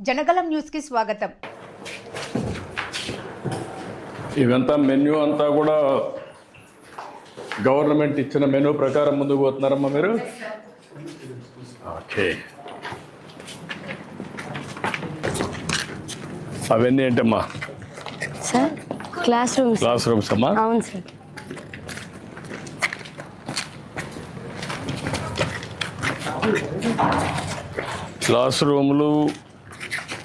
జనగలం న్యూస్కి స్వాగతం. ఇవంతా మెన్యూ అంతా కూడా గవర్నమెంట్ ఇచ్చిన మెనూ ప్రకారం ముందుకు పోతున్నారమ్మా మీరు? ఓకే. అవన్నీ ఏంటమ్మా? Sir classrooms. క్లాస్ రూమ్స్ అమ్మా? అవును సార్. క్లాస్ రూములు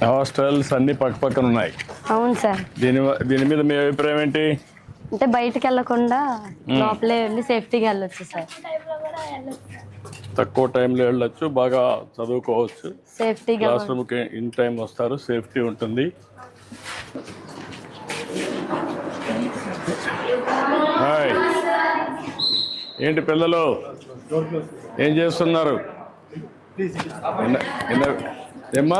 హాస్టల్స్ అన్నీ పక్క పక్కన ఉన్నాయి. అవును సార్. దీని దీని మీద మీ అభిప్రాయం ఏంటి? అంటే బయటకు వెళ్ళకుండా లోపలే వెళ్ళి సేఫ్టీగా వెళ్ళొచ్చు సార్. తక్కువ టైంలో వెళ్ళొచ్చు బాగా చదువుకోవచ్చు. సేఫ్టీగా క్లాస్ రూమ్కి ఇన్ టైం వస్తారు సేఫ్టీ ఉంటుంది. హాయ్. ఏంటి పిల్లలు? ఏం చేస్తున్నారు? ఏమ్మా?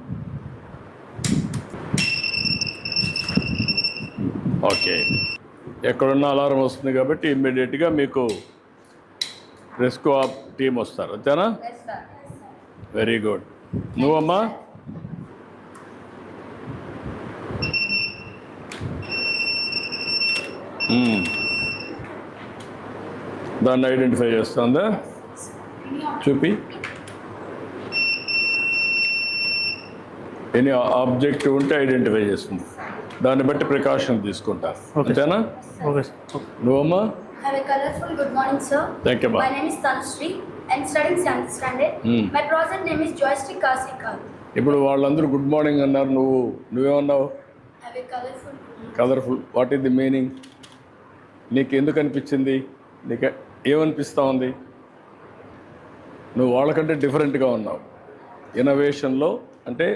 ఓకే. ఎక్కడున్న అలారం వస్తుంది కాబట్టి ఇమ్మీడియట్గా మీకు రెస్క్యూ ఆప్ టీం వస్తారు. అంతేనా? Very good. నువ్వమ్మా? దాన్ని ఐడెంటిఫై చేస్తుందా? చూపి. ఎనీ ఆబ్జెక్ట్ ఉంటే ఐడెంటిఫై చేస్తుంది. దాన్ని బట్టి ప్రికాషన్ తీసుకుంటారు అంతేనా? ఓకే సార్ నువ్వమ్మా? Have a colorful good morning, sir. Thank you My name is Tanushree. I'm studying 7th standard. Hmm. My project name is Joystick Kasi Car. ఇప్పుడు వాళ్ళందరూ గుడ్ మార్నింగ్ అన్నారు. నువ్వు నువ్వేమన్నావు? Have a colorful colourful what is the meaning నీకు ఎందుకు అనిపించింది? నీకు ఏమనిపిస్తూ ఉంది? నువ్వు వాళ్ళకంటే డిఫరెంట్గా ఉన్నావు. ఇన్నోవేషన్లో అంటే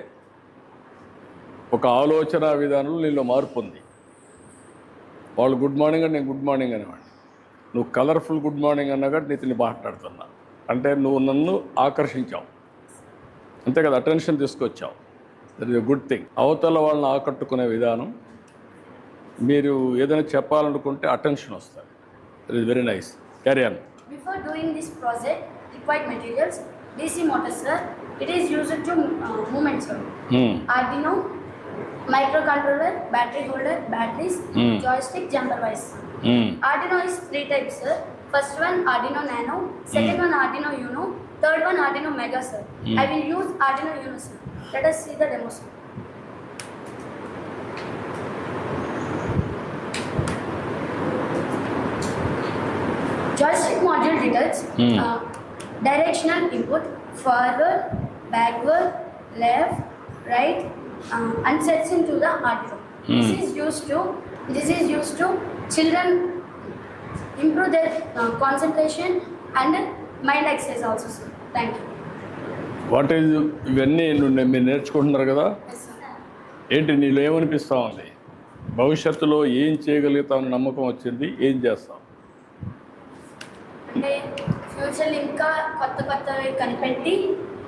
ఒక ఆలోచన విధానంలో నీలో మార్పు ఉంది. వాళ్ళు గుడ్ మార్నింగ్ అని నేను గుడ్ మార్నింగ్ అనేవాడిని. నువ్వు కలర్ఫుల్ గుడ్ మార్నింగ్ అన్నా కూడా నీతిని మాట్లాడుతున్నా అంటే నువ్వు నన్ను ఆకర్షించావు. అంతే కదా అటెన్షన్ తీసుకొచ్చావు. That is a good thing అవతల వాళ్ళని ఆకట్టుకునే విధానం మీరు ఏదైనా చెప్పాలనుకుంటే అటెన్షన్ వస్తుంది. That is very nice carry on Before doing this project, required materials, DC motor, sir. It is used to uh, movement, sir. microcontroller, battery holder, batteries, hmm. joystick, jumper wise. Hmm. Arduino is three types, sir. First one Arduino Nano, second hmm. one Arduino Uno, third one Arduino Mega, sir. I will use Arduino Uno, sir. Let us see the demo, sir. Joystick module returns uh, directional input, forward, backward, left, right, uh, and sets into the Arduino. This Hmm. is used to this is used to children improve their uh, concentration and mind exercise also, sir. Thank you. What is ఇవన్నీ నువ్వు నే- మీరు నేర్చుకుంటున్నారు కదా. ఏంటి నీలో ఏమనిపిస్తూ ఉంది భవిష్యత్తులో ఏం చేయగలుగుతామని నమ్మకం వచ్చింది ఏం చేస్తాం అంటే ఫ్యూచర్లో ఇంకా కొత్త కొత్తవి కనిపెట్టి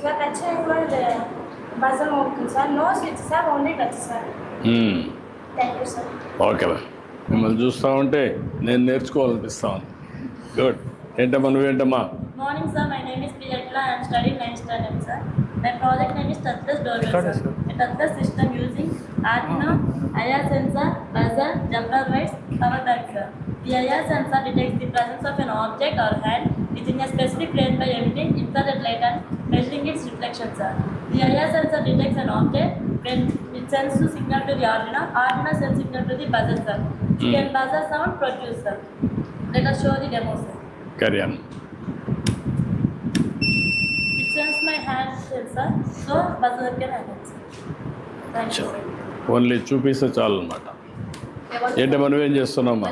ఇలా టచ్ అయ్యేవాడు బజర్ మోపుతుంది sir. No switch sir only touch sir okay మిమ్మల్ని చూస్తా ఉంటే నేను నేర్చుకోవాలనిపిస్తా ఉంది గుడ్ ఏంటమ్మా నువ్వేంటమ్మా? Morning sir my name is పిజెట్లా study nine standard sir my project name is door touchless system using Arduino IR sensor buzzer jumper wires sir the sensor presence of an object hand it specific plane by emitting infrared light and measuring its reflection, sir. The IR sensor detects an object when it sends to signal to the Arduino. Arduino sends signal to the buzzer, sir. Hmm. Then buzzer sound produced, sir. Let us show the demo, sir. క్యారియన్ It sends my hand sensor, so buzzer can happen, sir. Thank you, sir. Only చూపిస్తే చాలు అనమాట ఏంటి మనం ఏం చేస్తున్నామా.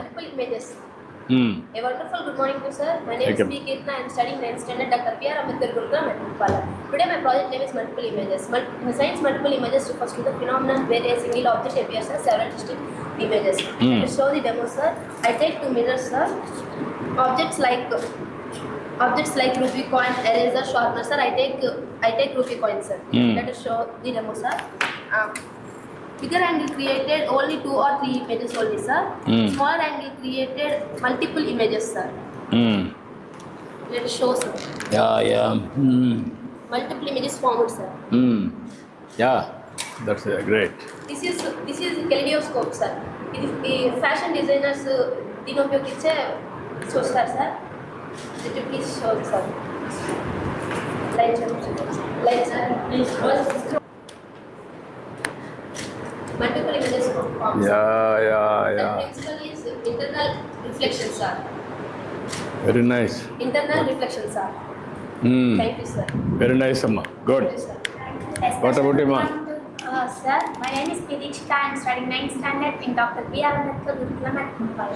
Hmm. A wonderful good morning to sir. My name Okay. is P. Kirtna. I am studying 9th standard Dr. P. R. Ambedkar Gurukulam at Mupala. Today my project name is multiple images. Mul- in science, multiple images refers to the phenomenon where a single object appears as several distinct images. Hmm. To show the demo, sir, I take two mirrors, sir. Objects like objects like rupee coin, eraser, sharpener, sir. I take I take rupee coin, sir. Hmm. Let us show the demo, sir. Uh, Bigger angle created only two or three images only, sir. Hmm. Smaller angle created multiple images, sir. Hmm. Let us show, sir. Yeah yeah Hmm. Multiple images formed, sir. Yeah that's great This is this is kaleidoscope, sir. ఇది ఈ fashion designers దీని ఉపయోగించే చూస్తారు sir ఇది please show sir light light sir multiple images forms. Yeah, yeah, yeah. Principle is internal reflections, sir. Very nice. Internal reflections, sir. Mm. Thank you, sir. Very nice, Amma. Good. Thank you, sir. What about you, Amma? Uh, sir, my name is Pidikshita. I am studying 9th standard in Dr. B. Avanatha Gurukulam at Mumbai.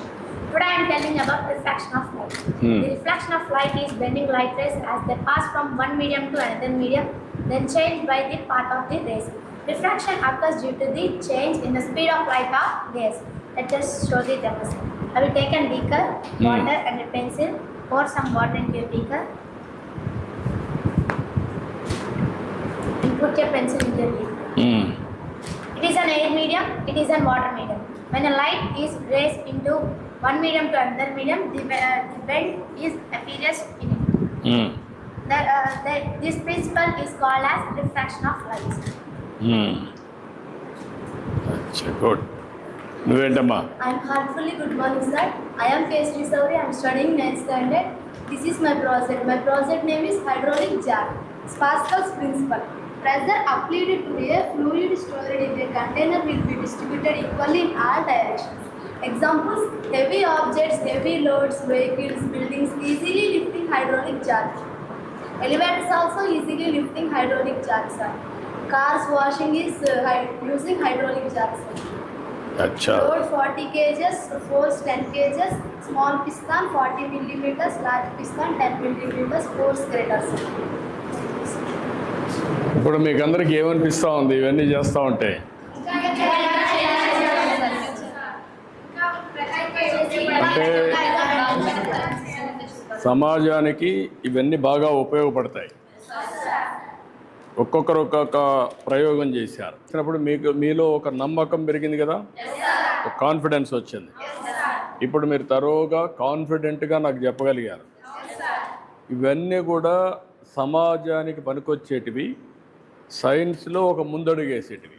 Today I am telling about reflection of light. Hmm. The reflection of light is bending light rays as they pass from one medium to another medium, then changed by the path of the rays. Refraction occurs due to the change in the speed of light of rays. Let us show the demo. sir. I will take a beaker, Hmm. water and a pencil, pour some water into a beaker, and put a pencil into a beaker. Hmm. It is an air medium, it is an water medium. When a light is raised into one medium to another medium, the, uh, the bend is appears in it. Hmm. The, uh, the, this principle is called as refraction of light. అచ్చా good నువ్వేంటమ్మా I am heartfully good morning, sir. I am Kesri Sauri. I am studying 9th standard. This is my project. My project name is hydraulic jar. Pascal's principle. Pressure applied to a fluid stored in a container will be distributed equally in all directions. Examples: heavy objects, heavy loads, vehicles, buildings easily lifting hydraulic jar. Elevators also easily lifting hydraulic jars. Cars washing is uh, using hydraulic jars. అచ్చా Load 40 kgs, force 10 kgs, small piston 40 millimeters, large piston 10 millimeters, force greater. ఇప్పుడు మీకు అందరికి ఏమనిపిస్తూ ఉంది ఇవన్నీ చేస్తూ ఉంటే అంటే సమాజానికి ఇవన్నీ బాగా ఉపయోగపడతాయి ఒక్కొక్కరు ఒక్కొక్క ప్రయోగం చేశారు. వచ్చినప్పుడు మీకు మీలో ఒక నమ్మకం పెరిగింది కదా? ఒక కాన్ఫిడెన్స్ వచ్చింది. ఇప్పుడు మీరు తరోగా కాన్ఫిడెంట్గా నాకు చెప్పగలిగారు. ఇవన్నీ కూడా సమాజానికి పనికొచ్చేటివి సైన్స్లో ఒక ముందడుగేసేటివి.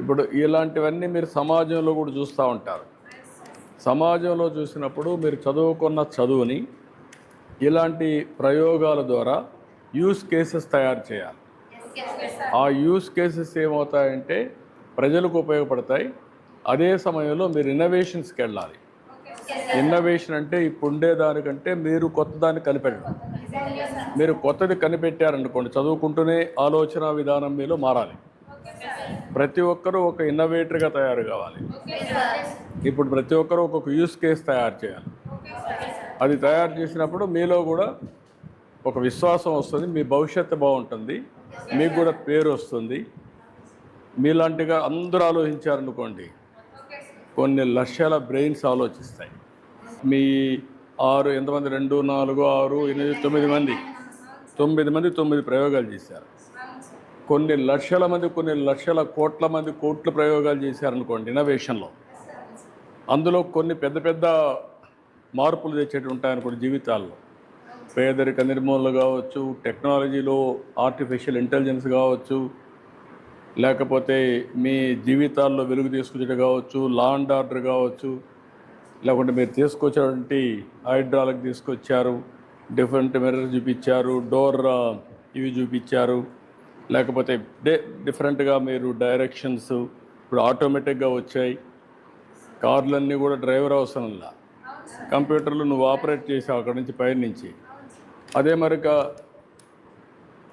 ఇప్పుడు ఇలాంటివన్నీ మీరు సమాజంలో కూడా చూస్తూ ఉంటారు. సమాజంలో చూసినప్పుడు మీరు చదువుకున్న చదువుని ఇలాంటి ప్రయోగాల ద్వారా యూస్ కేసెస్ తయారు చేయాలి. ఆ యూస్ కేసెస్ ఏమవుతాయంటే ప్రజలకు ఉపయోగపడతాయి. అదే సమయంలో మీరు ఇన్నోవేషన్స్కి వెళ్ళాలి. ఇన్నోవేషన్ అంటే ఇప్పుడు ఉండేదానికంటే మీరు కొత్త దాన్ని కనిపెట్టడం మీరు కొత్తది కనిపెట్టారనుకోండి చదువుకుంటూనే ఆలోచన విధానం మీలో మారాలి. ప్రతి ఒక్కరూ ఒక ఇన్నోవేటర్గా తయారు కావాలి. ఇప్పుడు ప్రతి ఒక్కరూ ఒక్కొక్క యూస్ కేస్ తయారు చేయాలి. అది తయారు చేసినప్పుడు మీలో కూడా ఒక విశ్వాసం వస్తుంది మీ భవిష్యత్తు బాగుంటుంది మీకు కూడా పేరు వస్తుంది. మీలాంటిగా అందరూ ఆలోచించారనుకోండి కొన్ని లక్షల బ్రెయిన్స్ ఆలోచిస్తాయి. మీ ఆరు ఎంతమంది రెండు నాలుగు ఆరు ఎనిమిది తొమ్మిది మంది. తొమ్మిది మంది తొమ్మిది ప్రయోగాలు చేశారు. కొన్ని లక్షల మంది కొన్ని లక్షల కోట్ల మంది కోట్ల ప్రయోగాలు చేశారనుకోండి ఇన్నోవేషన్లో. అందులో కొన్ని పెద్ద పెద్ద మార్పులు తెచ్చేటి ఉంటాయనుకోండి జీవితాల్లో. పేదరిక నిర్మూలన కావచ్చు టెక్నాలజీలో ఆర్టిఫిషియల్ ఇంటెలిజెన్స్ కావచ్చు లేకపోతే మీ జీవితాల్లో వెలుగు తీసుకొచ్చేది కావచ్చు లా అండ్ ఆర్డర్ కావచ్చు లేకుంటే మీరు తీసుకొచ్చినటువంటి హైడ్రాలకు తీసుకొచ్చారు డిఫరెంట్ మిర్రర్ చూపించారు డోర్ ఇవి చూపించారు లేకపోతే డే డిఫరెంట్గా మీరు డైరెక్షన్స్ ఇప్పుడు ఆటోమేటిక్గా వచ్చాయి. కార్లన్నీ కూడా డ్రైవర్ అవసరంలా. కంప్యూటర్లు నువ్వు ఆపరేట్ చేసావు అక్కడ నుంచి పైన నుంచి అదే మరిక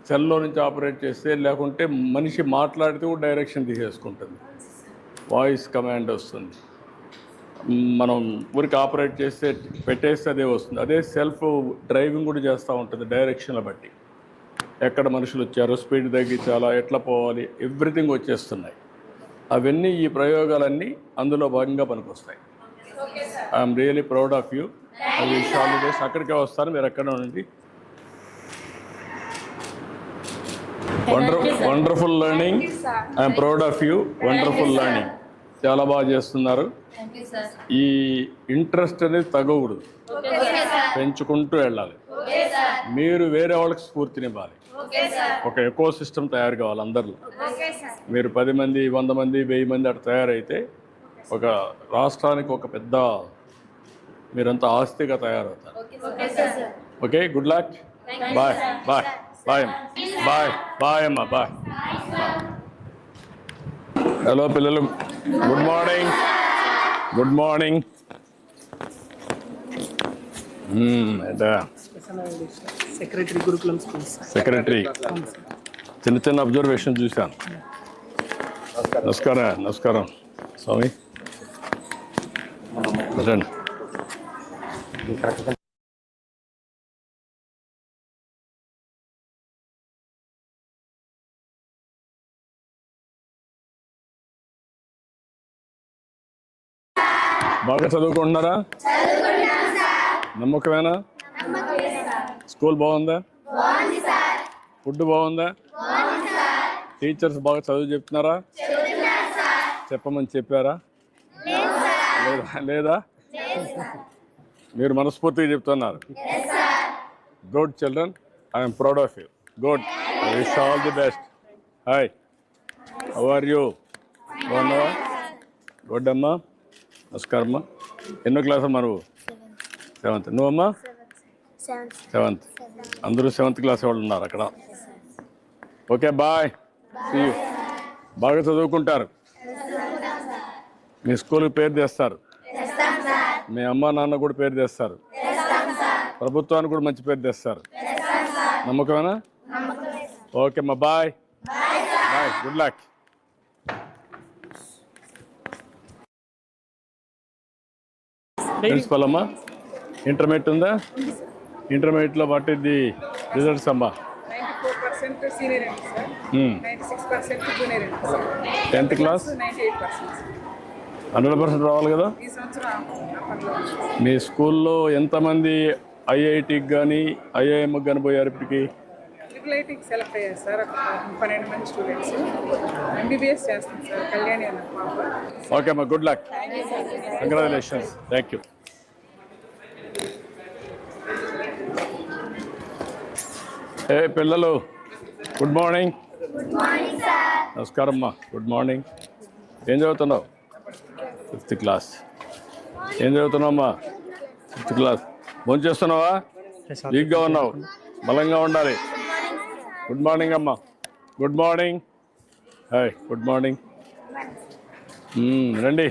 సెల్లో నుంచి ఆపరేట్ చేస్తే లేకుంటే మనిషి మాట్లాడితే కూడా డైరెక్షన్ తీసేసుకుంటుంది. వాయిస్ కమాండ్ వస్తుంది. మనం ఊరికి ఆపరేట్ చేస్తే పెట్టేస్తే అదే వస్తుంది. అదే సెల్ఫ్ డ్రైవింగ్ కూడా చేస్తూ ఉంటుంది డైరెక్షన్ల బట్టి. ఎక్కడ మనుషులు వచ్చారో స్పీడ్ తగ్గించాలా ఎట్లా పోవాలి ఎవ్రీథింగ్ వచ్చేస్తున్నాయి. అవన్నీ ఈ ప్రయోగాలన్నీ అందులో భాగంగా పనికొస్తాయి. I'm really proud of you. The best. అక్కడికే వస్తాను. మీరు ఎక్కడ ఉండండి. Wonderful learning I'm proud of you wonderful learning చాలా బాగా చేస్తున్నారు. ఈ ఇంట్రెస్ట్ అనేది తగ్గకూడదు. పెంచుకుంటూ వెళ్ళాలి. మీరు వేరే వాళ్ళకి స్ఫూర్తినివ్వాలి ఒక ఎకో సిస్టమ్ తయారు కావాలి అందరిలో. మీరు పది మంది వంద మంది వెయ్యి మంది అట్లా తయారైతే ఒక రాష్ట్రానికి ఒక పెద్ద మీరంతా ఆస్తిగా తయారవుతారు. Okay good luck bye bye bye bye bye అమ్మా బాయ్. హలో పిల్లలు. Good morning good morning secretary Gurukulam secretary చిన్న చిన్న అబ్జర్వేషన్ చూశాను నమస్కారం నమస్కారం. స్వామి. రండి బాగా చదువుకుంటున్నారా? నమ్మకమేనా? స్కూల్ బాగుందా? ఫుడ్ బాగుందా? టీచర్స్ బాగా చదువు చెప్తున్నారా? చెప్పమని చెప్పారా? లేదా లేదా? మీరు మనస్ఫూర్తిగా చెప్తున్నారు. Good children I'm proud of you good wish all the best hi how are you బాగున్నావా? గుడ్ అమ్మా. నమస్కారం అమ్మా ఎన్నో క్లాస్ అమ్మా నువ్వు సెవెంత్. నువ్వమ్మా? సెవెంత్. అందరూ సెవెంత్ క్లాస్ వాళ్ళు ఉన్నారు అక్కడ. Okay bye. సీ బాగా చదువుకుంటారు. మీ స్కూల్కి పేరు తెస్తారు. మీ అమ్మ నాన్న కూడా పేరు తెస్తారు. ప్రభుత్వానికి కూడా మంచి పేరు తెస్తారు. నమ్మకమేనా? ఓకే అమ్మా bye. Bye. Good luck. Principal అమ్మా ఇంటర్మీడియట్ ఉందా? ఇంటర్మీడియట్లో వాట్ ఇది రిజల్ట్స్ అమ్మా. టెన్త్ క్లాస్ హండ్రెడ్ పర్సెంట్ రావాలి కదా? మీ స్కూల్లో ఎంతమంది ఐఐటికి కానీ ఐఐఎంకి కానీ పోయారు ఇప్పటికి? ట్రిపుల్ సెలెక్ట్ అయ్యారు సార్. పన్నెండు మంది స్టూడెంట్స్. ఎంబీబీఎస్ చేస్తాం సార్. కళ్యాణి అన్న పాప. ఓకే అమ్మా good luck congratulations thank you ఏ పిల్లలు గుడ్ మార్నింగ్ నమస్కారం అమ్మా గుడ్ మార్నింగ్ ఏం చదువుతున్నావు? ఫిఫ్త్ క్లాస్ ఏం చదువుతున్నావు అమ్మా ఫిఫ్త్ క్లాస్ భోజనం చేస్తున్నావా వీక్గా ఉన్నావు. బలంగా ఉండాలి. గుడ్ మార్నింగ్ అమ్మా good morning hi good morning రండి.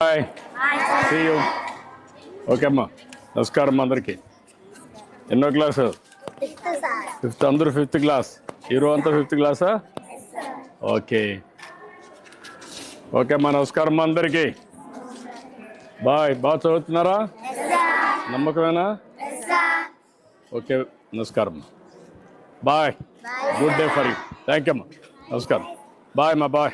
హాయ్ సీ యూ ఓకే అమ్మా నమస్కారం అందరికీ. ఎన్నో క్లాసు ఫిఫ్త్ అందరూ ఫిఫ్త్ క్లాస్ హీరో అంతా ఫిఫ్త్ క్లాసా ఓకే ఓకే అమ్మా నమస్కారం అందరికీ. బాయ్ బాగా చదువుతున్నారా? నమ్మకమేనా? ఓకే నమస్కారం. Bye. Good day for you. Thank you అమ్మా. నమస్కారం. బాయ్ అమ్మా బాయ్.